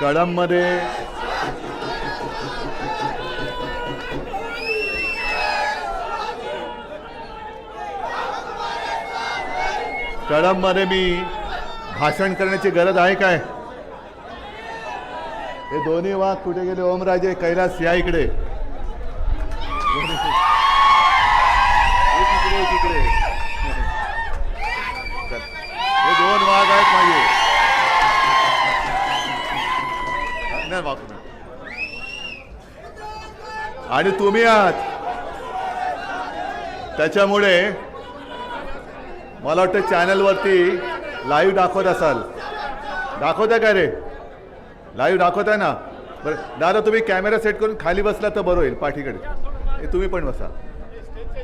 कळममध्ये. कळममध्ये मी भाषण करण्याची गरज आहे काय? हे दोन्ही वाघ कुठे गेले? ओमराजे कैलास या इकडे. आणि तुम्ही आहात. त्याच्यामुळे मला वाटतं चॅनलवरती लाईव्ह दाखवत असाल. दाखवताय का रे? लाईव्ह दाखवताय ना? बरं दादा तुम्ही कॅमेरा सेट करून खाली बसला तर बरं होईल पाठीकडे. हे तुम्ही पण बसा.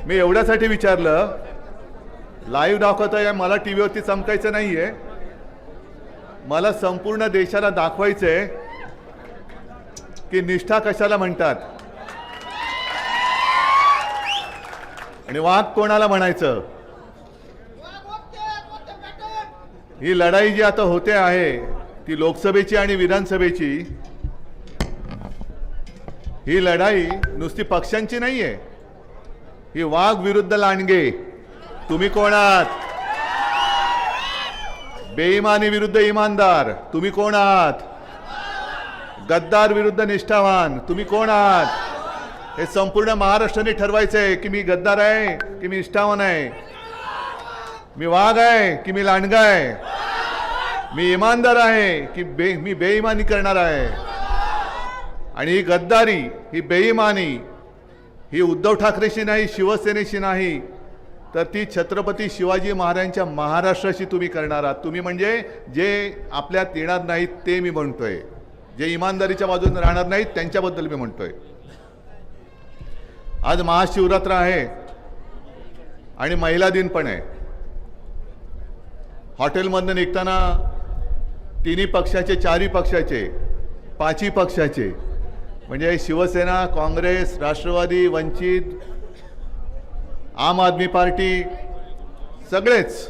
मी एवढ्यासाठी विचारलं लाईव्ह दाखवताय मला टी व्हीवरती चमकायचं नाही आहे मला संपूर्ण देशाला दाखवायचं आहे की निष्ठा कशाला म्हणतात? आणि वाघ कोणाला म्हणायचं? ही लढाई जी आता होते आहे ती लोकसभेची आणि विधानसभेची ही लढाई नुसती पक्षांची नाही आहे ही वाघ विरुद्ध लांडगे. तुम्ही कोण आहात? बेईमानी विरुद्ध इमानदार. तुम्ही कोण आहात? गद्दार विरुद्ध निष्ठावान. तुम्ही कोण आहात? हे संपूर्ण महाराष्ट्राने ठरवायचं आहे की मी गद्दार आहे की मी इष्टावन आहे. मी वाघ आहे की मी लांडगा आहे. मी इमानदार आहे की बे मी बेईमानी करणार आहे. आणि ही गद्दारी ही बेईमानी ही उद्धव ठाकरेशी नाही शिवसेनेशी नाही तर ती छत्रपती शिवाजी महाराजांच्या महाराष्ट्राशी तुम्ही करणार आहात. तुम्ही म्हणजे जे आपल्यात येणार नाहीत ते मी म्हणतोय. जे इमानदारीच्या बाजूने राहणार नाहीत त्यांच्याबद्दल मी म्हणतोय. आज महाशिवरात्र आहे. आणि महिला दिन पण आहे. हॉटेलमधनं निघताना तिन्ही पक्षाचे चारही पक्षाचे पाचही पक्षाचे म्हणजे शिवसेना काँग्रेस राष्ट्रवादी वंचित आम आदमी पार्टी सगळेच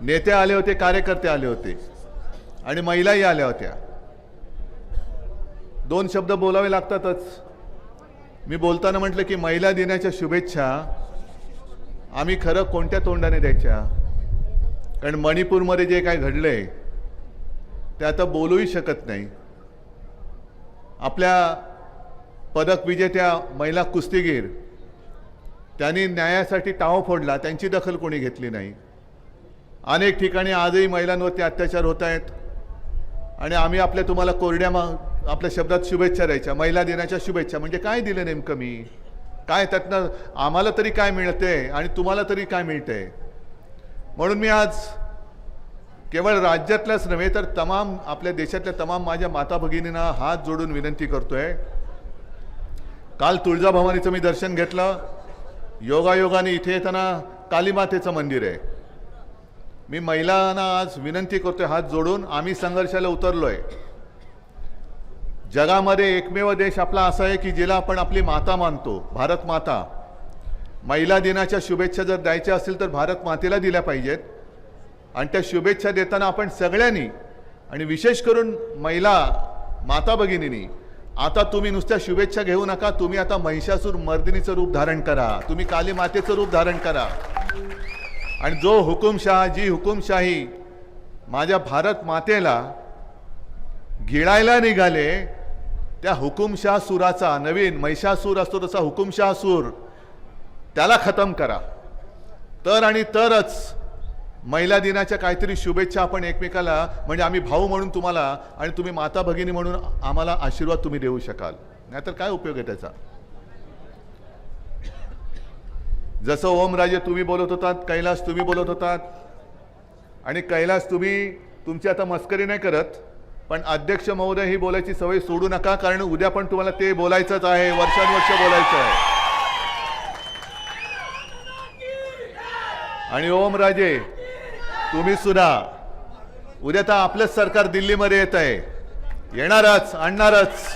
नेते आले होते कार्यकर्ते आले होते आणि महिलाही आल्या होत्या. दोन शब्द बोलावे लागतातच. मी बोलताना म्हटलं की महिला दिनाच्या शुभेच्छा आम्ही खरं कोणत्या तोंडाने द्यायच्या? कारण मणिपूरमध्ये जे काय घडलंय ते आता बोलूही शकत नाही. आपल्या पदक विजेत्या महिला कुस्तीगीर त्यांनी न्यायासाठी टाव फोडला त्यांची दखल कोणी घेतली नाही. अनेक ठिकाणी आजही महिलांवरती अत्याचार होत आहेत. आणि आम्ही आपल्या तुम्हाला कोरड्या मा आपल्या शब्दात शुभेच्छा द्यायच्या महिला दिनाच्या शुभेच्छा. म्हणजे काय दिलं नेमकं मी? काय त्यातनं आम्हाला तरी काय मिळते आणि तुम्हाला तरी काय मिळते? म्हणून मी आज केवळ राज्यातल्याच नव्हे तर तमाम आपल्या देशातल्या तमाम माझ्या माता भगिनींना हात जोडून विनंती करतोय. काल तुळजाभवानीचं मी दर्शन घेतलं. योगायोगाने इथे येताना कालीमातेचं मंदिर आहे. मी महिलांना आज विनंती करतोय हात जोडून. आम्ही संघर्षाला उतरलोय. जगामध्ये एकमेव देश आपला असा आहे की जिला आपण आपली माता मानतो भारत माता. महिला दिनाच्या शुभेच्छा जर द्यायच्या असतील तर भारत मातेला दिल्या पाहिजेत. आणि त्या शुभेच्छा देताना आपण सगळ्यांनी आणि विशेष करून महिला माता भगिनींनी आता तुम्ही नुसत्या शुभेच्छा घेऊ नका तुम्ही आता महिषासूर मर्दिनीचं रूप धारण करा. तुम्ही काली मातेचं रूप धारण करा. आणि जो हुकुमशाह जी हुकुमशाही माझ्या भारत मातेला गिळायला निघाले त्या हुकुमशाह सुराचा नवीन महिषासूर असतो तसा हुकुमशाह सूर त्याला खतम करा. तर आणि तरच महिला दिनाच्या काहीतरी शुभेच्छा आपण एकमेकाला म्हणजे आम्ही भाऊ म्हणून तुम्हाला आणि तुम्ही माता भगिनी म्हणून आम्हाला आशीर्वाद तुम्ही देऊ शकाल. नाहीतर काय उपयोग आहे त्याचा? जसं ओमराजे तुम्ही बोलत होतात कैलास तुम्ही बोलत होतात आणि कैलास तुम्ही तुमची आता मस्करी नाही करत पण अध्यक्ष महोदय ही बोलायची सवय सोडू नका कारण उद्या पण तुम्हाला ते बोलायचंच आहे वर्षानुवर्ष बोलायचं आहे आणि ओम राजे तुम्ही सुद्धा. उद्या तर आपलंच सरकार दिल्लीमध्ये येत आहे येणारच आणणारच.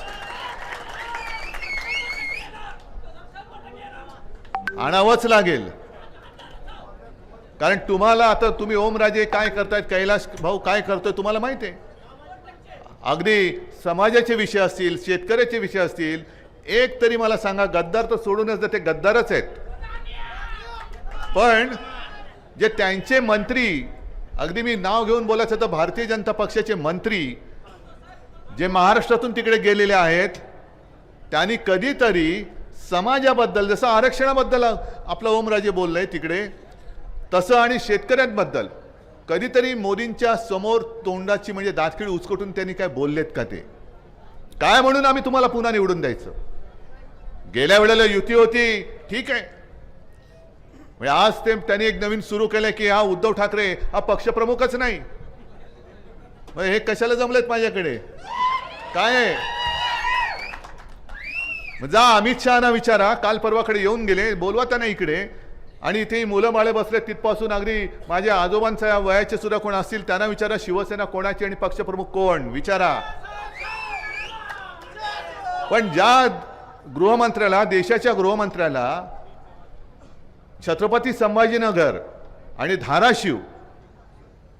आणावंच लागेल. कारण तुम्हाला आता तुम्ही ओमराजे काय करतायत कैलास भाऊ काय करतोय तुम्हाला माहिती आहे? अगदी समाजाचे विषय असतील शेतकऱ्याचे विषय असतील एक तरी मला सांगा गद्दार तर सोडूनच ते गद्दारच आहेत. पण जे त्यांचे मंत्री अगदी मी नाव घेऊन बोलायचं तर भारतीय जनता पक्षाचे मंत्री जे महाराष्ट्रातून तिकडे गेलेले आहेत त्यांनी कधीतरी समाजाबद्दल जसं आरक्षणाबद्दल आपलं ओमराजे बोललं आहे तिकडे तसं आणि शेतकऱ्यांबद्दल कधीतरी मोदींच्या समोर तोंडाची म्हणजे दातखिळ उचकटून त्यांनी काय बोललेत का ते? काय म्हणून आम्ही तुम्हाला पुन्हा निवडून द्यायचं? गेल्या वेळेला युती होती ठीक आहे. म्हणजे आज ते त्यांनी एक नवीन सुरू केलं की हा उद्धव ठाकरे हा पक्षप्रमुखच नाही. मग हे कशाला जमलेत माझ्याकडे? काय आहे? जा अमित शहाना विचारा काल परवाकडे येऊन गेले बोलवा त्यांना इकडे. आणि इथे मुलं माळे बसले तिथपासून अगदी माझ्या आजोबांच्या वयाचे सुद्धा कोण असतील त्यांना विचारा शिवसेना कोणाची आणि पक्षप्रमुख कोण? विचारा. पण ज्या गृहमंत्र्याला देशाच्या गृहमंत्र्याला छत्रपती संभाजीनगर आणि धाराशिव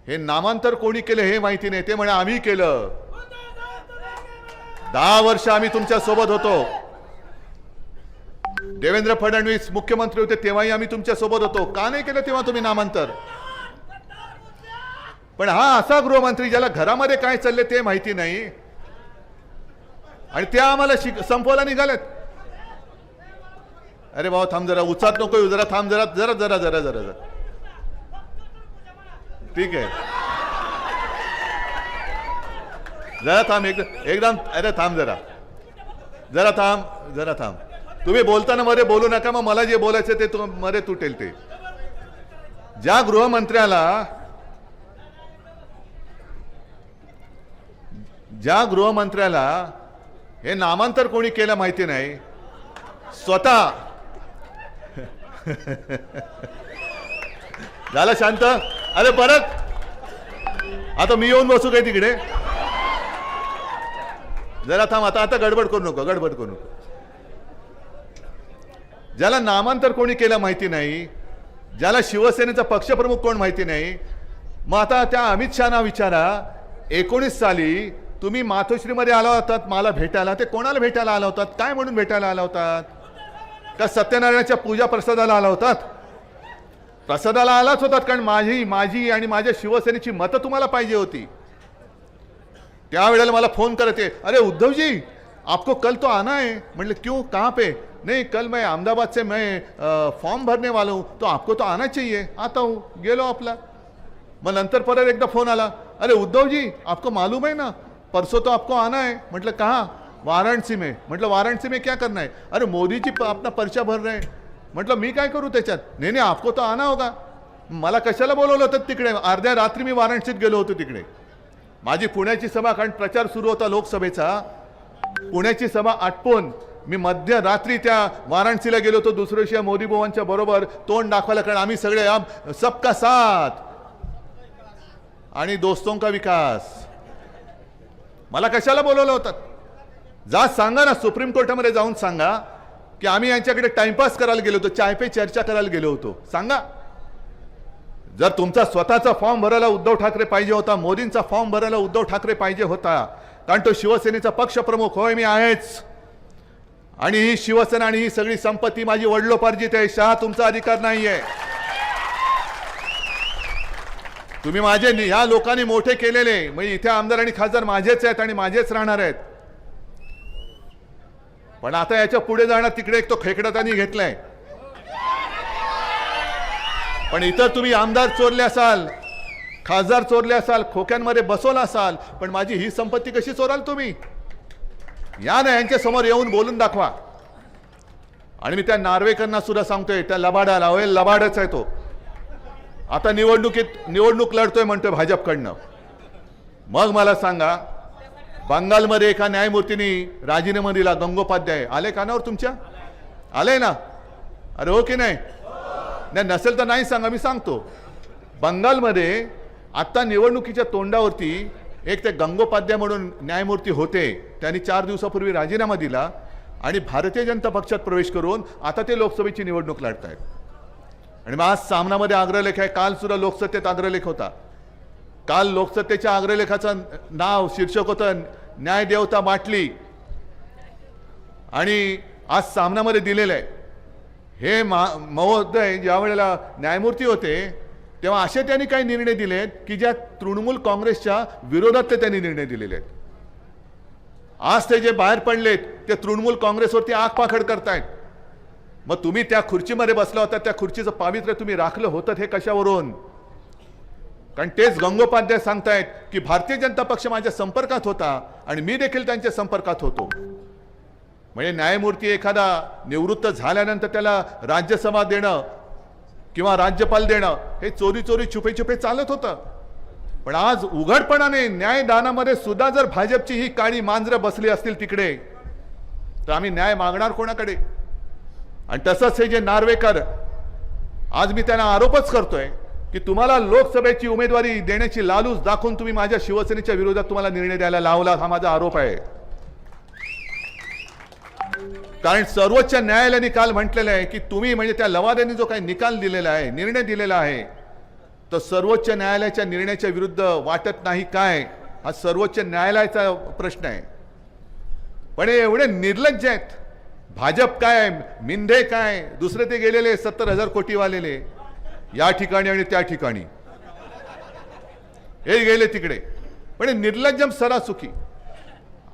हे नामांतर कोणी केलं हे माहिती नाही. ते म्हणे आम्ही केलं. दहा वर्ष आम्ही तुमच्यासोबत होतो. देवेंद्र फडणवीस मुख्यमंत्री होते तेव्हाही आम्ही तुमच्यासोबत होतो. का नाही केलं तेव्हा तुम्ही नामांतर? पण हा असा गृहमंत्री ज्याला घरामध्ये काय चालले ते माहिती नाही. आणि त्या आम्हाला शिक संपवायला निघाल्यात. अरे भाऊ थांब जरा उचात नको येऊ, जरा थांब जरा जरा जरा जरा जरा जरा. ठीक आहे. जरा थांब एकदम एकदम अरे थांब जरा. जरा थांब जरा थांब. तुम्ही बोलताना मध्ये बोलू नका मग मला जे बोलायचं ते तु- मध्ये तुटेल ते. ज्या गृहमंत्र्याला ज्या गृहमंत्र्याला हे नामांतर कोणी केलं माहिती नाही स्वतः झालं शांत? अरे परत! आता मी येऊन बसू काय तिकडे? जरा थांब आता आता गडबड करू नको गडबड करू नको. ज्याला नामांतर कोणी केलं माहिती नाही ज्याला शिवसेनेचा पक्षप्रमुख कोण माहिती नाही मग आता त्या अमित शहाना विचारा एकोणीस साली तुम्ही मातोश्रीमध्ये आला होतात मला भेटायला ते कोणाला भेटायला आला होतात? काय म्हणून भेटायला आला होतात का सत्यनारायणाच्या पूजा प्रसादाला आला होतात? प्रसादाला आलाच होतात कारण माझी माझी आणि माझ्या शिवसेनेची मतं तुम्हाला पाहिजे होती. त्यावेळेला मला फोन करते अरे उद्धवजी आपको कल तो आना है। मतलब क्यों? कहाँ पे? नहीं कल मैं अहमदाबाद से मैं फॉर्म भरने वाला हूँ तो आपको तो आना चाहिए। आता हूँ गेलो आपला मग नंतर परत एकदा फोन आला अरे उद्धवजी आपको मालूम है ना? परसों तो आपको आना है। म्हटलं कहाँ? वाराणसी में। म्हटलं वाराणसी में क्या करना है? अरे मोदी जी अपना पर्चा भर रहे हैं। म्हटलं मी काय करू त्याच्यात? नाही नाही आपको तो आना होगा। मला कशाला बोलवलं होतं तिकडे? अर्ध्या रात्री मी वाराणसीत गेलो होतो तिकडे. माझी पुण्याची सभा कारण प्रचार सुरू होता लोकसभेचा पुण्याची सभा आटपून मी मध्यरात्री त्या वाराणसीला गेलो होतो. दुसऱ्या दिवशी मोदी भवनच्या बरोबर तोंड दाखवायला कारण आम्ही सगळे आम सबका साथ. आणि दोस्तों का विकास. मला कशाला बोलवलं होतं? जा सांगा ना सुप्रीम कोर्टामध्ये जाऊन सांगा की आम्ही यांच्याकडे टाइमपास करायला गेलो होतो चाय पे चर्चा करायला गेलो होतो. सांगा. जर तुमचा स्वतःचा फॉर्म भरायला उद्धव ठाकरे पाहिजे होता मोदींचा फॉर्म भरायला उद्धव ठाकरे पाहिजे होता कारण तो शिवसेनेचा पक्षप्रमुख होय मी आहेच. आणि ही शिवसेना आणि ही सगळी संपत्ती माझी वडलोपार्जित आहे शहा तुमचा अधिकार नाहीये. तुम्ही माझे ह्या लोकांनी मोठे केलेले म्हणजे इथे आमदार आणि खासदार माझेच आहेत आणि माझेच राहणार आहेत. पण आता याच्यापुढे जाणार तिकडे एक तो खेकडा त्यांनी घेतलाय. पण इतर तुम्ही आमदार चोरले असाल खासदार चोरले असाल खोक्यांमध्ये बसवला असाल पण माझी ही संपत्ती कशी चोराल तुम्ही? या ना यांच्या समोर येऊन बोलून दाखवा. आणि मी त्या नार्वेकरांना सुद्धा सांगतोय त्या लबाडाला होय लबाडच आहे तो. आता निवडणुकीत निवडणूक लढतोय म्हणतोय भाजपकडनं. मग मला सांगा बंगालमध्ये एका न्यायमूर्तीनी राजीनामा दिला गंगोपाध्याय. आले कानावर तुमच्या? आले ना? अरे हो की नाही? नाही नसेल तर नाही सांगा मी सांगतो. बंगालमध्ये आत्ता निवडणुकीच्या तोंडावरती एक ते गंगोपाध्याय म्हणून न्यायमूर्ती होते. त्यांनी चार दिवसापूर्वी राजीनामा दिला आणि भारतीय जनता पक्षात प्रवेश करून आता ते लोकसभेची निवडणूक लढत आहेत आणि मग आज सामनामध्ये आग्रलेख आहे. काल सुद्धा लोकसत्तेत अग्रलेख होता. काल लोकसत्तेच्या आग्रलेखाचं नाव शीर्षक होतं न्यायदेवता बाटली. आणि आज सामनामध्ये दिलेलं आहे. हे मा महोदय ज्या वेळेला न्यायमूर्ती होते तेव्हा असे त्यांनी काही निर्णय दिलेत की ज्या तृणमूल काँग्रेसच्या विरोधात ते त्यांनी निर्णय दिलेले आहेत. आज ते जे बाहेर पडलेत ते तृणमूल काँग्रेसवरती आग पाखड करतायत. मग तुम्ही त्या खुर्चीमध्ये बसला होता त्या खुर्चीचं पावित्र्य तुम्ही राखलं होतं हे कशावरून? कारण तेच गंगोपाध्याय सांगतायत की भारतीय जनता पक्ष माझ्या संपर्कात होता आणि मी देखील त्यांच्या संपर्कात होतो. म्हणजे न्यायमूर्ती एखादा निवृत्त झाल्यानंतर त्याला राज्यसभा देणं किंवा राज्यपाल देणं हे चोरी चोरी छुपे छुपे चालत होतं. पण आज उघडपणाने न्यायदानामध्ये सुद्धा जर भाजपची ही काळी मांजरं बसली असतील तिकडे तर आम्ही न्याय मागणार कोणाकडे? आणि तसंच हे जे नार्वेकर आज मी त्यांना आरोपच करतोय की तुम्हाला लोकसभेची उमेदवारी देण्याची लालूच दाखवून तुम्ही माझ्या शिवसेनेच्या विरोधात तुम्हाला निर्णय द्यायला लावला हा माझा आरोप आहे. कारण सर्वोच्च न्यायालयाने काल म्हटलेलं आहे की तुम्ही म्हणजे त्या लवाद्यांनी जो काही निकाल दिलेला आहे निर्णय दिलेला आहे तर सर्वोच्च न्यायालयाच्या निर्णयाच्या विरुद्ध वाटत नाही काय? हा सर्वोच्च न्यायालयाचा प्रश्न आहे. पण हे एवढे निर्लज्ज आहेत. भाजप काय? मिंधे काय? दुसरे ते गेलेले सत्तर हजार कोटीवालेले. या ठिकाणी आणि त्या ठिकाणी. हे गेले तिकडे. पण निर्लज्जम सरासुखी.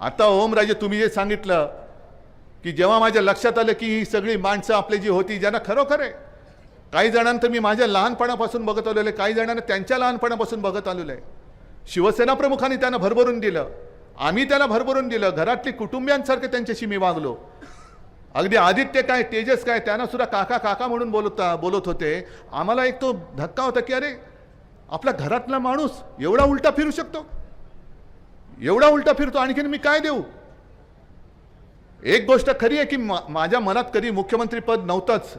आता ओमराजे तुम्ही जे सांगितलं की जेव्हा माझ्या लक्षात आलं की ही सगळी माणसं आपली जी होती ज्यांना खरोखर आहे. काही जणांतर मी माझ्या लहानपणापासून बघत आलेलो आहे काही जणांना त्यांच्या लहानपणापासून बघत आलेलो आहे. शिवसेना प्रमुखांनी त्यांना भरभरून दिलं. आम्ही त्यांना भरभरून दिलं. घरातली कुटुंबियांसारखे त्यांच्याशी मी वागलो. अगदी आदित्य काय तेजस काय त्यांना सुद्धा काका काका म्हणून बोलत बोलत होते. आम्हाला एक तो धक्का होता की अरे आपला घरातला माणूस एवढा उलटा फिरू शकतो? एवढा उलटा फिरतो आणखीन मी काय देऊ? एक गोष्ट खरी आहे की मा- माझ्या मनात कधी मुख्यमंत्री पद नव्हतंच.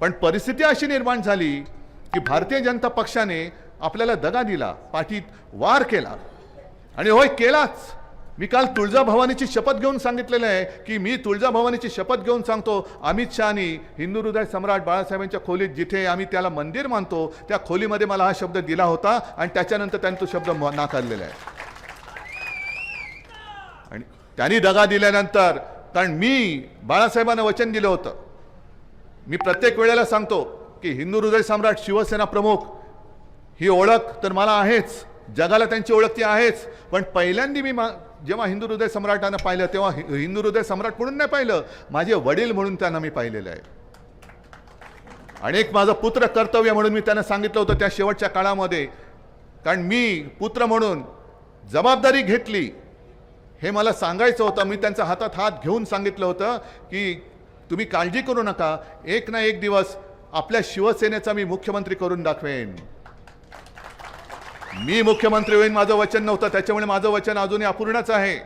पण परिस्थिती अशी निर्माण झाली की भारतीय जनता पक्षाने आपल्याला दगा दिला पाठीत वार केला. आणि होय केलाच. मी काल तुळजाभवानीची शपथ घेऊन सांगितलेलं आहे की मी तुळजाभवानीची शपथ घेऊन सांगतो अमित शहानी हिंदू हृदय सम्राट बाळासाहेबांच्या खोलीत जिथे आम्ही त्याला मंदिर मानतो त्या खोलीमध्ये मला हा शब्द दिला होता आणि त्याच्यानंतर त्यांनी तो शब्द म- नाकारलेला आहे. त्यांनी दगा दिल्यानंतर कारण मी बाळासाहेबांना वचन दिलं होतं. मी प्रत्येक वेळेला सांगतो की हिंदू हृदय सम्राट शिवसेना प्रमुख ही ओळख तर मला आहेच. जगाला त्यांची ओळख ती आहेच. पण पहिल्यांदा मी मा जेव्हा हिंदू हृदय सम्राटांना पाहिलं तेव्हा हि- हिंदू हृदय सम्राट म्हणून नाही पाहिलं. माझे वडील म्हणून त्यांना मी पाहिलेलं आहे. आणि एक माझं पुत्र कर्तव्य म्हणून मी त्यांना सांगितलं होतं त्या शेवटच्या काळामध्ये. कारण मी पुत्र म्हणून जबाबदारी घेतली. हे मला सांगायचं होतं मी त्यांचा हातात हात घेऊन सांगितलं होतं की तुम्ही काळजी करू नका एक ना एक दिवस आपल्या शिवसेनेचा मी मुख्यमंत्री करून दाखवेन. मी मुख्यमंत्री होईन माझं वचन नव्हतं त्याच्यामुळे माझं वचन अजूनही अपूर्णच आहे.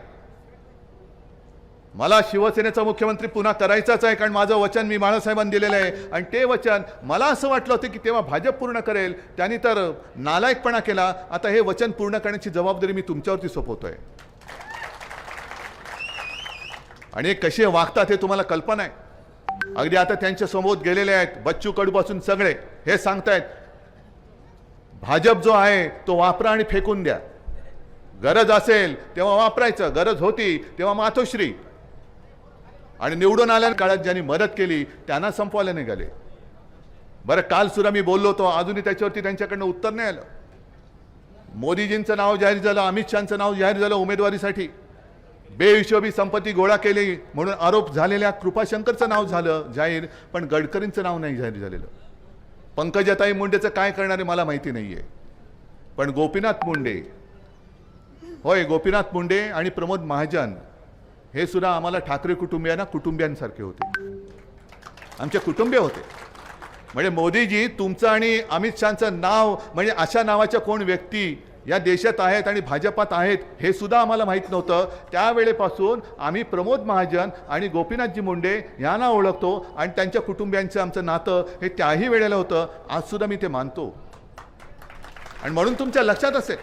मला शिवसेनेचा मुख्यमंत्री पुन्हा करायचाच आहे कारण माझं वचन मी बाळासाहेबांनी दिलेलं आहे. आणि ते वचन मला असं वाटलं होतं की तेव्हा भाजप पूर्ण करेल त्यांनी तर नालायकपणा केला. आता हे वचन पूर्ण करण्याची जबाबदारी मी तुमच्यावरती सोपवतोय. आणि कसे वागतात हे तुम्हाला कल्पना आहे. अगदी आता त्यांच्यासमोर गेलेले आहेत बच्चू कडूपासून सगळे हे सांगतायत भाजप जो आहे तो वापरा आणि फेकून द्या. गरज असेल तेव्हा वापरायचं गरज होती तेव्हा मातोश्री. आणि निवडून आल्या काळात ज्यांनी मदत केली त्यांना संपवायला निघाले. बरं काल सुद्धा मी बोललो होतो अजूनही त्याच्यावरती त्यांच्याकडनं उत्तर नाही आलं. मोदीजींचं नाव जाहीर झालं अमित शहाचं नाव जाहीर झालं उमेदवारीसाठी. बेहिशोबी संपत्ती गोळा केली म्हणून आरोप झालेल्या कृपाशंकरचं नाव झालं जाहीर पण गडकरींचं नाव नाही जाहीर झालेलं. पंकजाताई मुंडेचं काय करणारे मला माहिती नाहीये. पण गोपीनाथ मुंडे होय गोपीनाथ मुंडे आणि प्रमोद महाजन हे सुद्धा आम्हाला ठाकरे कुटुंबियांना कुटुंबियांसारखे होते. आमचे कुटुंबीय होते. म्हणजे मोदीजी तुमचं आणि अमित शहाचं नाव म्हणजे अशा नावाच्या कोण व्यक्ती या देशात आहेत आणि भाजपात आहेत हे सुद्धा आम्हाला माहीत नव्हतं. त्यावेळेपासून आम्ही प्रमोद महाजन आणि गोपीनाथजी मुंडे यांना ओळखतो आणि त्यांच्या कुटुंबियांचं आमचं नातं हे त्याही वेळेला होतं. आज सुद्धा मी ते मानतो. आणि म्हणून तुमच्या लक्षात असेल.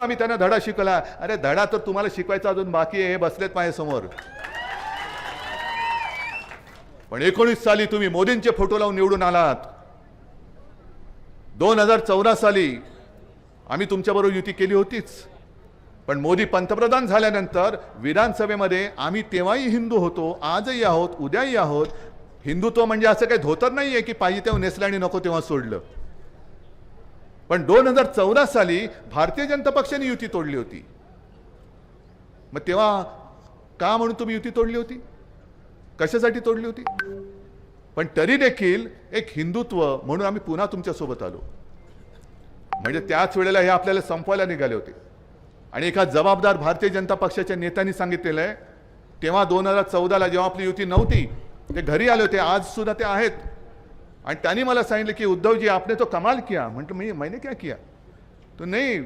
आम्ही त्यांना धडा शिकवला. अरे धडा तर तुम्हाला शिकवायचा अजून बाकी आहे हे बसलेत माझ्यासमोर. पण एकोणीस साली तुम्ही मोदींचे फोटो लावून निवडून आलात. दोन हजार चौदा साली आम्ही तुमच्याबरोबर युती केली होतीच. पण मोदी पंतप्रधान झाल्यानंतर विधानसभेमध्ये आम्ही तेव्हाही हिंदू होतो आजही आहोत उद्याही आहोत. हिंदुत्व म्हणजे असं काही धोतर नाही आहे की पाहिजे तेव्हा नेसलं आणि नको तेव्हा सोडलं. पण दोन हजार चौदा साली भारतीय जनता पक्षाने युती तोडली होती. मग तेव्हा का म्हणून तुम्ही युती तोडली होती? कशासाठी तोडली होती? पण तरी देखील एक हिंदुत्व म्हणून आम्ही पुन्हा तुमच्यासोबत आलो. म्हणजे त्याच वेळेला हे आपल्याला संपवायला निघाले होते. आणि एका जबाबदार भारतीय जनता पक्षाच्या नेत्यांनी सांगितलेलं आहे तेव्हा दोन हजार चौदाला जेव्हा आपली युती नव्हती ते घरी आले होते आज सुद्धा ते आहेत. आणि त्यांनी मला सांगितलं की उद्धवजी आपने तो कमाल किया. म्हटलं मी मैंने क्या किया? तो नहीं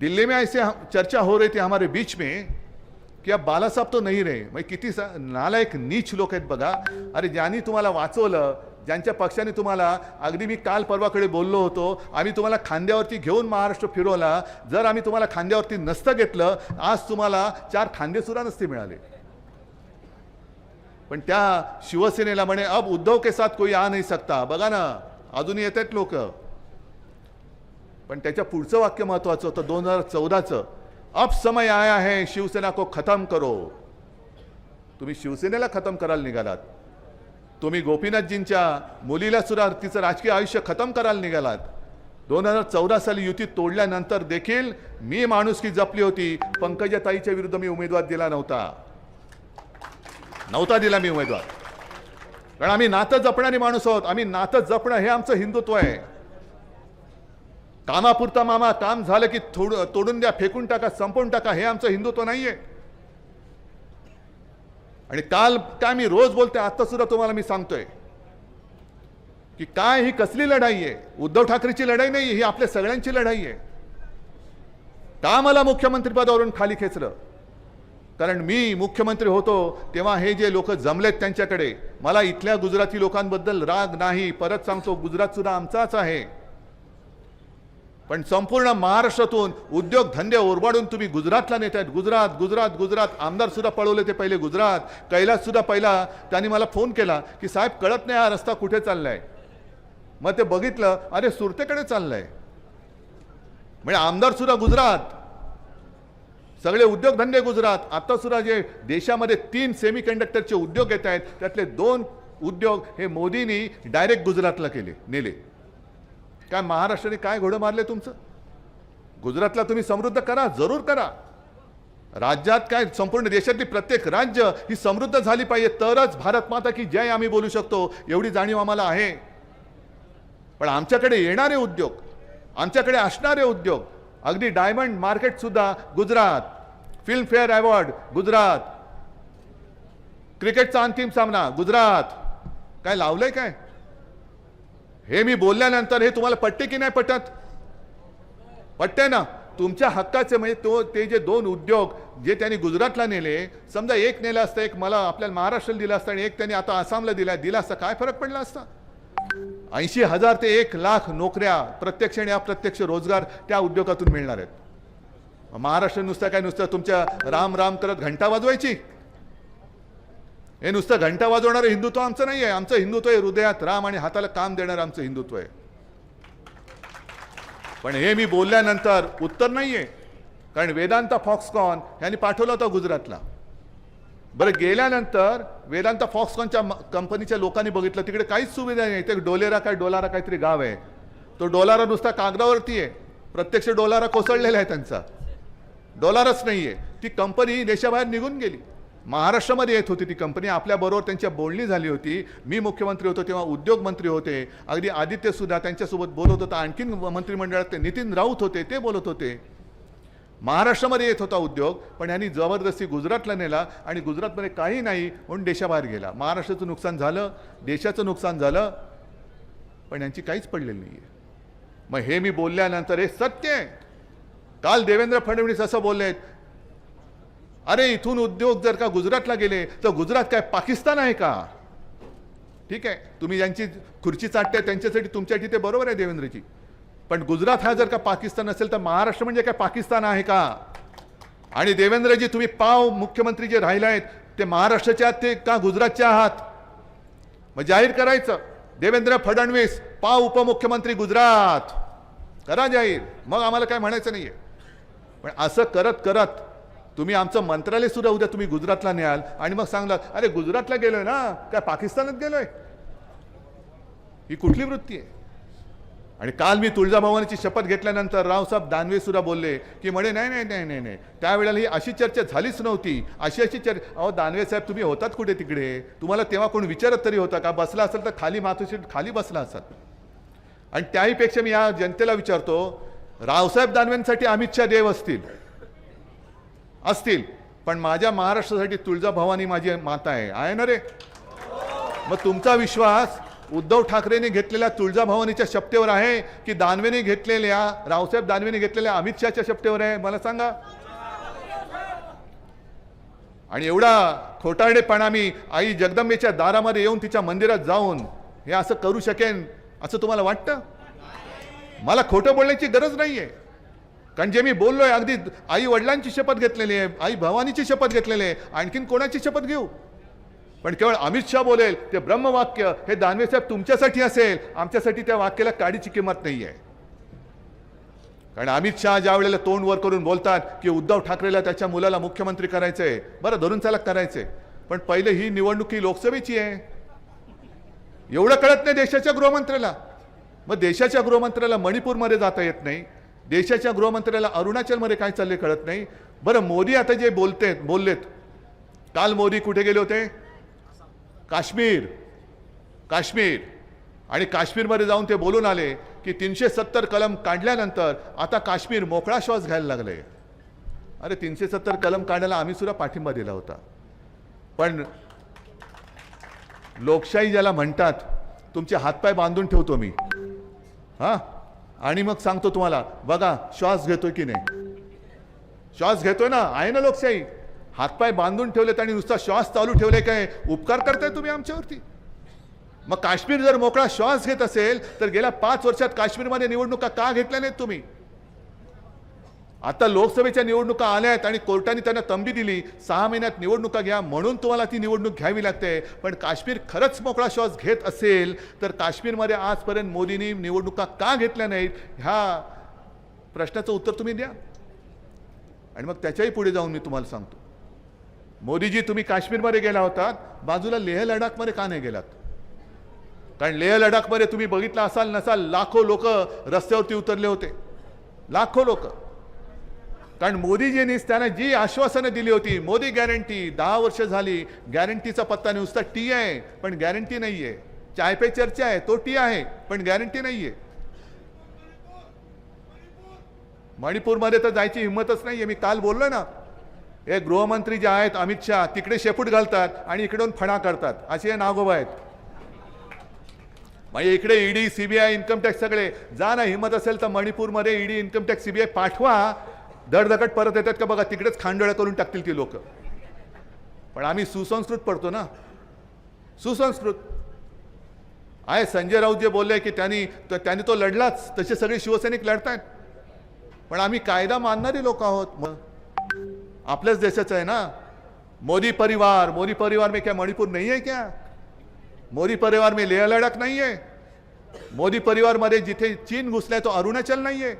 दिल्ली में ऐसे चर्चा हो रही थी हमारे बीच में की या बालासाहेब तो नाही रे. मग किती सा- नालायक नीच लोक आहेत बघा. अरे ज्यांनी तुम्हाला वाचवलं ज्यांच्या पक्षाने तुम्हाला अगदी मी काल परवाकडे बोललो होतो आम्ही तुम्हाला खांद्यावरती घेऊन महाराष्ट्र फिरवला. जर आम्ही तुम्हाला खांद्यावरती नसतं घेतलं आज तुम्हाला चार खांदेसुरा नसते मिळाले. पण त्या शिवसेनेला म्हणे अब उद्धव के साथ कोई आ नाही सकता. बघा ना अजूनही येत आहेत लोक. पण त्याच्या पुढचं वाक्य महत्वाचं होतं दोन हजार चौदाचं. अब समय आया है शिवसेना को खत्म करो। तुम्ही शिवसेनेला खतम करायला निघालात. तुम्ही गोपीनाथजींच्या मुलीला सुद्धा तिचं राजकीय आयुष्य खतम करायला निघालात. दोन हजार चौदा साली युती तोडल्यानंतर देखील मी माणुसकी जपली होती. पंकजाताईच्या विरुद्ध मी उमेदवार दिला नव्हता. नव्हता दिला मी उमेदवार. कारण आम्ही नातं जपणारी माणूस आहोत. आम्ही नातं जपणं हे आमचं हिंदुत्व आहे. कामापुरता मामा काम झालं की थोड तोडून द्या फेकून टाका संपवून टाका हे आमचं हिंदुत्व नाहीये. आणि काल काय मी रोज बोलते आता सुद्धा तुम्हाला मी सांगतोय की काय ही कसली लढाई आहे? उद्धव ठाकरेची लढाई नाही ही आपल्या सगळ्यांची लढाई आहे. का मला मुख्यमंत्रीपदावरून खाली खेचलं? कारण मी मुख्यमंत्री होतो तेव्हा हे जे लोक जमलेत त्यांच्याकडे मला इथल्या गुजराती लोकांबद्दल राग नाही परत सांगतो गुजरात सुद्धा आमचाच आहे. पण संपूर्ण महाराष्ट्रातून उद्योगधंदे ओरबाडून तुम्ही गुजरातला नेत आहेत. गुजरात गुजरात गुजरात. आमदारसुद्धा पळवले ते पहिले गुजरात. कैलाससुद्धा पहिला. त्यांनी मला फोन केला की साहेब कळत नाही हा रस्ता कुठे चाललाय. मग ते बघितलं अरे सुरतेकडे चाललाय. म्हणजे आमदारसुद्धा गुजरात. सगळे उद्योगधंदे गुजरात. आत्तासुद्धा जे देशामध्ये तीन सेमी कंडक्टरचे उद्योग येत आहेत त्यातले दोन उद्योग हे मोदींनी डायरेक्ट गुजरातला केले नेले. काय महाराष्ट्राने काय घोडं मारले तुमचं? गुजरातला तुम्ही समृद्ध करा जरूर करा. राज्यात काय संपूर्ण देशातली प्रत्येक राज्य ही समृद्ध झाली पाहिजे तरच भारत माता की जय आम्ही बोलू शकतो एवढी जाणीव आम्हाला आहे. पण आमच्याकडे येणारे उद्योग आमच्याकडे असणारे उद्योग अगदी डायमंड मार्केट सुद्धा गुजरात. Filmfare award Gujarat. क्रिकेटचा अंतिम सामना गुजरात. काय लावलंय काय? हे मी बोलल्यानंतर हे तुम्हाला पटते की नाही पटत? पटते ना. तुमच्या हक्काचे म्हणजे तो ते जे दोन उद्योग जे त्यांनी गुजरातला नेले समजा एक नेला असता एक मला आपल्याला महाराष्ट्राला दिला असता आणि एक त्यांनी आता आसामला दिला दिला असता काय फरक पडला असता? ऐंशी हजार ते एक लाख नोकऱ्या प्रत्यक्ष आणि अप्रत्यक्ष रोजगार त्या उद्योगातून मिळणार आहेत. महाराष्ट्र नुसतं काय नुसतं तुमच्या राम राम करत घंटा वाजवायची? हे नुसतं घंटा वाजवणारं हिंदुत्व आमचं नाही आहे आमचं हिंदुत्व आहे हृदयात राम आणि हाताला काम देणारं आमचं हिंदुत्व आहे. पण हे मी बोलल्यानंतर उत्तर नाही आहे कारण वेदांता फॉक्सकॉन यांनी पाठवला होता गुजरातला. बरं गेल्यानंतर वेदांता फॉक्सकॉनच्या कंपनीच्या लोकांनी बघितलं तिकडे काहीच सुविधा नाही. ते डोलेरा काय डोलारा काहीतरी गाव आहे. तो डोलारा नुसता कागदावरती आहे. प्रत्यक्ष डोलारा कोसळलेला आहे त्यांचा. डॉलरच आहे ती कंपनी देशाबाहेर निघून गेली. महाराष्ट्रामध्ये येत होती ती कंपनी. आपल्याबरोबर त्यांच्या बोलणी झाली होती. मी मुख्यमंत्री होतो तेव्हा उद्योगमंत्री होते. अगदी आदित्य सुद्धा त्यांच्यासोबत बोलत होता. आणखीन मंत्रिमंडळात ते नितीन राऊत होते ते बोलत होते. महाराष्ट्रामध्ये येत होता उद्योग पण यांनी जबरदस्ती गुजरातला नेला आणि गुजरातमध्ये काही नाही म्हणून देशाबाहेर गेला. महाराष्ट्राचं नुकसान झालं देशाचं नुकसान झालं पण यांची काहीच पडलेली नाही आहे मग हे मी बोलल्यानंतर हे सत्य आहे. काल देवेंद्र फडणवीस असं बोलले आहेत अरे इथून उद्योग जर का गुजरातला गेले तर गुजरात काय पाकिस्तान आहे का? ठीक आहे तुम्ही ज्यांची खुर्ची चाटते त्यांच्यासाठी तुमच्यासाठी ते बरोबर आहे देवेंद्रजी. पण गुजरात हा जर का पाकिस्तान असेल तर महाराष्ट्र म्हणजे काय पाकिस्तान आहे का? आणि देवेंद्रजी तुम्ही पाव मुख्यमंत्री जे राहिले आहेत ते महाराष्ट्राचे आहात ते का गुजरातचे आहात? मग जाहीर करायचं. देवेंद्र फडणवीस पाव उपमुख्यमंत्री गुजरात. करा जाहीर. मग आम्हाला काय म्हणायचं नाहीये. पण असं करत करत तुम्ही आमचं मंत्रालय सुद्धा उद्या तुम्ही गुजरातला न्याल आणि मग सांगलात अरे गुजरातला गेलोय ना? काय पाकिस्तानात गेलोय? ही कुठली वृत्ती आहे? आणि काल मी तुळजाभवानीची शपथ घेतल्यानंतर रावसाहेब दानवे सुद्धा बोलले की म्हणे नाही नाही नाही नाही नाही. त्यावेळेला ही अशी चर्चा झालीच नव्हती. अशी अशी चर्चा अहो दानवे साहेब तुम्ही होतात कुठे तिकडे? तुम्हाला तेव्हा कोण विचारत तरी होता का? बसला असेल तर खाली मातोश्री खाली बसला असाल. आणि त्याहीपेक्षा मी या जनतेला विचारतो रावसाहेब दानवेंसाठी अमित शहा देव असतील. असतील. पण माझ्या महाराष्ट्रासाठी तुळजाभवानी माझी माता आहे. आहे ना रे? मग तुमचा विश्वास उद्धव ठाकरेंनी घेतलेल्या तुळजाभवानीच्या शपथेवर आहे की दानवेने घेतलेल्या रावसाहेब दानवेने घेतलेल्या अमित शहाच्या शपथेवर आहे? मला सांगा. आणि एवढा खोटारडेपणा मी आई जगदंबेच्या दारामध्ये येऊन तिच्या मंदिरात जाऊन हे असं करू शकेन असं तुम्हाला वाटतं? मला खोटं बोलण्याची गरज नाही आहे कारण जे मी बोललोय अगदी आई वडिलांची शपथ घेतलेली आहे आई भवानीची शपथ घेतलेली आहे आणखीन कोणाची शपथ घेऊ? पण केवळ अमित शहा बोलेल ते ब्रह्मवाक्य हे दानवे साहेब तुमच्यासाठी असेल आमच्यासाठी त्या वाक्याला काडीची किंमत नाही आहे कारण अमित शहा ज्या वेळेला तोंड वर करून बोलतात की उद्धव ठाकरेला त्याच्या मुलाला मुख्यमंत्री करायचंय बरं धरून चालक करायचंय पण पहिले ही निवडणूक ही लोकसभेची आहे. एवढं कळत नाही देशाच्या गृहमंत्र्याला. मग देशाच्या गृहमंत्र्याला मणिपूरमध्ये जाता येत नाही. देशाच्या गृहमंत्र्याला अरुणाचलमध्ये काय चालले कळत नाही. बरं मोदी आता जे बोलते बोललेत काल मोदी कुठे गेले होते? काश्मीर काश्मीर. आणि काश्मीरमध्ये जाऊन ते बोलून आले की तीनशे सत्तर कलम काढल्यानंतर आता काश्मीर मोकळा श्वास घ्यायला लागले. अरे तीनशे सत्तर कलम काढायला आम्ही सुद्धा पाठिंबा दिला होता. पण लोकशाही ज्याला म्हणतात तुमचे हातपाय बांधून ठेवतो मी. हां? आणि मग सांगतो तुम्हाला बघा श्वास घेतोय की नाही? श्वास घेतोय ना आहे ना लोकशाही? हातपाय बांधून ठेवलेत आणि नुसता श्वास चालू ठेवले काय? उपकार करताय तुम्ही आमच्यावरती? मग काश्मीर जर मोकळा श्वास घेत असेल तर गेल्या पाच वर्षात काश्मीरमध्ये निवडणुका का घेतल्या नाहीत तुम्ही? आता लोकसभेच्या निवडणुका आल्या आहेत आणि कोर्टाने त्यांना तंबी दिली. सहा महिन्यात निवडणुका घ्या म्हणून तुम्हाला ती निवडणूक घ्यावी लागते. पण काश्मीर खरंच मोकळा श्वास घेत असेल तर काश्मीरमध्ये आजपर्यंत मोदींनी निवडणुका का घेतल्या नाहीत? ह्या प्रश्नाचं उत्तर तुम्ही द्या. आणि मग त्याच्याही पुढे जाऊन मी तुम्हाला सांगतो. मोदीजी तुम्ही काश्मीरमध्ये गेला होतात. बाजूला लेह लडाखमध्ये का नाही गेलात? कारण लेह लडाखमध्ये तुम्ही बघितलं असाल नसाल लाखो लोक रस्त्यावरती उतरले होते. लाखो लोक. कारण मोदीजींनीच त्यांना जी आश्वासनं दिली होती मोदी गॅरंटी दहा वर्ष झाली गॅरंटीचा पत्ता नुसता टी आहे पण गॅरंटी नाही आहे चाय पे चर्चा आहे तो टी आहे पण गॅरंटी नाही आहे मणिपूरमध्ये तर जायची हिंमतच नाही आहे मी काल बोललो ना हे गृहमंत्री जे आहेत अमित शहा तिकडे शेपूट घालतात आणि इकडून फणा करतात. असे हे नागोबा आहेत. म्हणजे इकडे ईडी सीबीआय इन्कम टॅक्स सगळे. जा ना हिंमत असेल तर मणिपूरमध्ये ईडी इन्कम टॅक्स सीबीआय पाठवा. धडधकट परत येतात का बघा तिकडेच खांडोळ्या करून टाकतील ती लोक. पण आम्ही सुसंस्कृत पडतो ना. सुसंस्कृत. आहे संजय राऊत जे बोलले की त्यांनी त्यांनी तो लढलाच. तसे सगळे शिवसैनिक लढतायत. पण आम्ही कायदा मानणारी लोक आहोत. मग आपल्याच देशाचं आहे ना. मोदी परिवार मोदी परिवार में क्या मणिपूर नहीं है क्या? मोदी परिवार में लेह लडाख नाही आहे. मोदी परिवारमध्ये जिथे चीन घुसलाय तो अरुणाचल नाही आहे.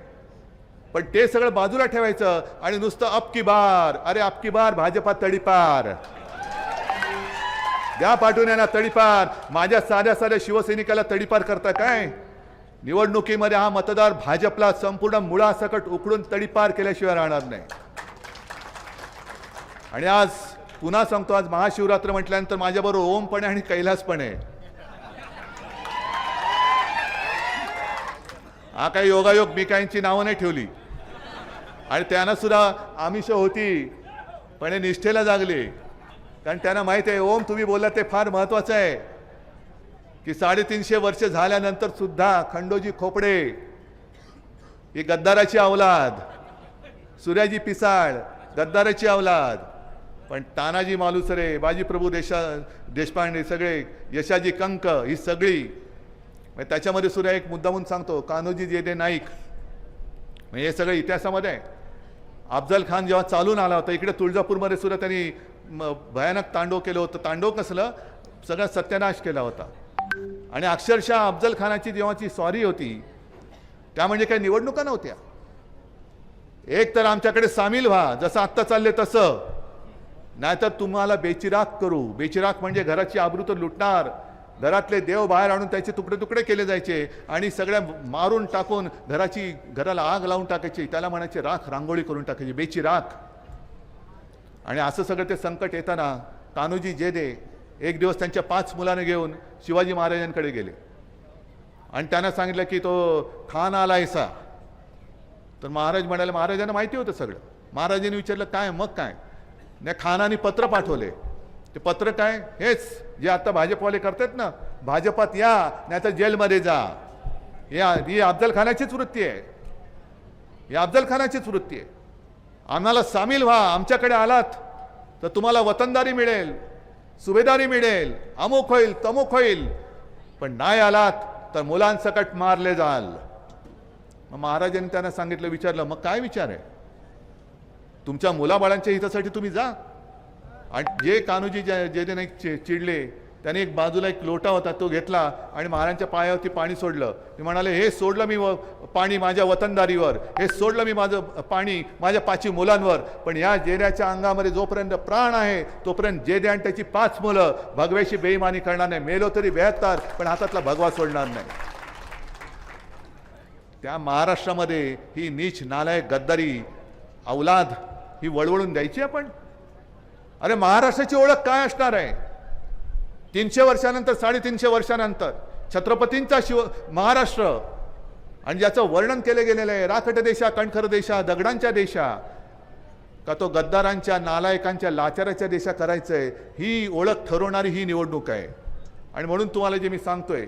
पण ते सगळं बाजूला ठेवायचं आणि नुसतं अप की बार. अरे अप की बार भाजपा तडीपार द्या पाठवून यांना तडीपार माझ्या साध्या साध्या शिवसैनिकाला तडीपार करता काय? निवडणुकीमध्ये हा मतदार भाजपला संपूर्ण मुळासकट उकडून तडीपार केल्याशिवाय राहणार नाही. आणि आज पुन्हा सांगतो आज महाशिवरात्र म्हटल्यानंतर माझ्याबरोबर ओम पण आहे आणि कैलास पण आहे हा काही योगायोग मी काहींची नावं नाही ठेवली. आणि त्यांना सुद्धा आमिष होती पण हे निष्ठेला जागले. कारण त्यांना माहिती आहे ओम तुम्ही बोलला ते फार महत्वाचं आहे. की साडेतीनशे वर्ष झाल्यानंतर सुद्धा खंडोजी खोपडे ही गद्दाराची अवलाद सूर्याजी पिसाळ गद्दाराची अवलाद पण तानाजी मालुसरे बाजीप्रभू देशा देशपांडे सगळे यशाजी कंक ही सगळी. त्याच्यामध्ये सुद्धा एक मुद्दा म्हणून सांगतो कान्होजी जेदे नाईक. म्हणजे हे सगळं इतिहासामध्ये आहे. अफजल खान जेव्हा चालून आला होता इकडे तुळजापूरमध्ये सुद्धा त्यांनी भयानक तांडव केलं होतं. तांडव कसलं? सगळा सत्यानाश केला होता. आणि अक्षरशः अफजल खानाची जेव्हाची सॉरी होती त्या म्हणजे काही निवडणुका नव्हत्या. एक तर आमच्याकडे सामील व्हा जसं आत्ता चालले तसं. नाहीतर तुम्हाला बेचिराग करू. बेचिराग म्हणजे घराची आबरू तर लुटणार. घरातले देव बाहेर आणून त्याचे तुकडे तुकडे केले जायचे आणि सगळ्या मारून टाकून घराची घराला आग लावून टाकायची. त्याला म्हणायचे राख रांगोळी करून टाकायची. बेची राख. आणि असं सगळं ते संकट येताना तानूजी जेदे एक दिवस त्यांच्या पाच मुलांना घेऊन शिवाजी महाराजांकडे गेले. आणि त्यांना सांगितलं की तो खान आलायसा तर महाराज म्हणाले महाराजांना माहिती होतं सगळं. महाराजांनी विचारलं काय मग काय? नाही खानाने पत्र पाठवले. ते पत्र काय? हेच जे आता भाजपवाले करतात ना भाजपात या नाही तर जेलमध्ये जा. या ही अफजल खानाचीच वृत्ती आहे. ही अफजल खानाचीच वृत्ती आहे. आम्हाला सामील व्हा आमच्याकडे आलात तर तुम्हाला वतनदारी मिळेल सुभेदारी मिळेल अमुक होईल तमुक होईल. पण नाही आलात तर मुलांसकट मारले जाल. मग महाराजांनी त्यांना सांगितलं विचारलं मग काय विचार आहे? तुमच्या मुलाबाळांच्या हितासाठी तुम्ही जा. आणि जे कान्होजी जे जे नाही चि- चिडले त्याने एक बाजूला एक लोटा होता तो घेतला आणि महाराजांच्या पायावरती पाणी सोडलं. ते म्हणाले हे सोडलं मी व- पाणी माझ्या वतनदारीवर हे सोडलं मी माझं पाणी माझ्या पाची मुलांवर पण या जेद्याच्या अंगामध्ये जोपर्यंत प्राण आहे तोपर्यंत जेद्या आणि त्याची पाच मुलं भगव्याशी बेईमानी करणार नाही. मेलो तरी बेहत्तर पण हातातला भगवा सोडणार नाही. त्या महाराष्ट्रामध्ये ही नीच नालायक गद्दारी औलाद ही वळवळून द्यायची आपण? अरे महाराष्ट्राची ओळख काय असणार आहे? तीनशे वर्षानंतर साडेतीनशे वर्षानंतर छत्रपतींचा शिव महाराष्ट्र आणि ज्याचं वर्णन केलं गेलेलं आहे राखट देशा कणखर देशा दगडांच्या देशा का तो गद्दारांच्या नालायकांच्या लाचाराच्या देशा करायचं आहे ही ओळख ठरवणारी ही निवडणूक आहे. आणि म्हणून तुम्हाला जे मी सांगतोय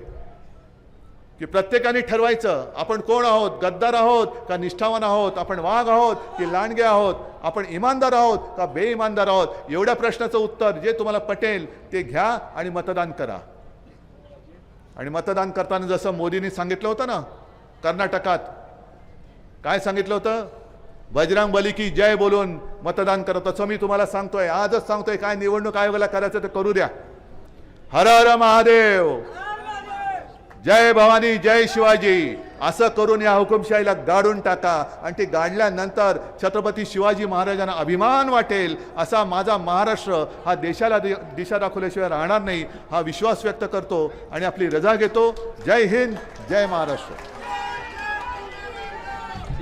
की प्रत्येकाने ठरवायचं आपण कोण आहोत? गद्दार आहोत का निष्ठावान आहोत? आपण वाघ आहोत की लांडगे आहोत? आपण इमानदार आहोत का बेइमानदार आहोत? एवढ्या प्रश्नाचं उत्तर जे तुम्हाला पटेल ते घ्या आणि मतदान करा. आणि मतदान करताना जसं मोदींनी सांगितलं होतं ना कर्नाटकात काय सांगितलं होतं? बजरंग बली की जय बोलून मतदान करत तसं मी तुम्हाला सांगतोय आजच सांगतोय काय निवडणूक आयोगाला करायचं ते करू द्या. हर हर महादेव! जय भवानी जय शिवाजी. असं करून या हुकुमशाहीला गाडून टाका. आणि ते गाडल्यानंतर छत्रपती शिवाजी महाराजांना अभिमान वाटेल असा माझा महाराष्ट्र हा देशाला दिशा दाखवल्याशिवाय राहणार नाही हा विश्वास व्यक्त करतो आणि आपली रजा घेतो. जय हिंद जय महाराष्ट्र.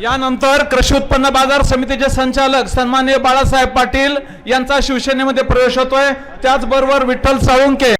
यानंतर कृषी उत्पन्न बाजार समितीचे संचालक सन्माननीय बाळासाहेब पाटील यांचा शिवसेनेमध्ये प्रवेश होतोय. त्याचबरोबर विठ्ठल साळुंके